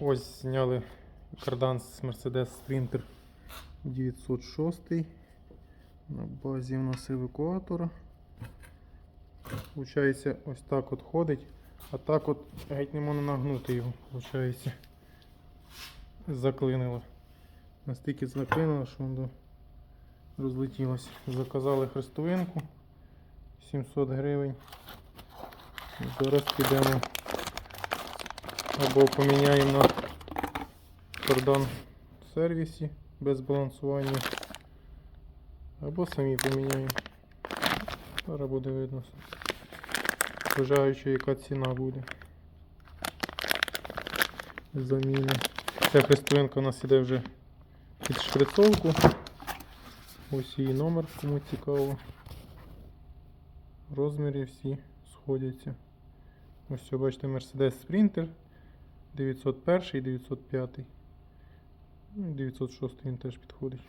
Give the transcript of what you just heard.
Ось зняли кардан з Mercedes Sprinter 906 на базі у нас евакуатора. Получається, ось так от ходить, а так от геть не можна нагнути його, получається. Заклинило. Настільки заклинило, що воно розлетілося. Заказали хрестовинку 700 гривень. Зараз підемо або поміняємо на кардан в сервісі без балансування, або самі поміняємо. Зараз буде видно. Вважаючи, яка ціна буде. Заміни. Ця хрестовинка у нас іде вже під шприцовку. Ось її номер, кому цікаво. Розміри всі сходяться. Ось бачите, Mercedes Sprinter 901, 905. Ну, 906 він теж підходить.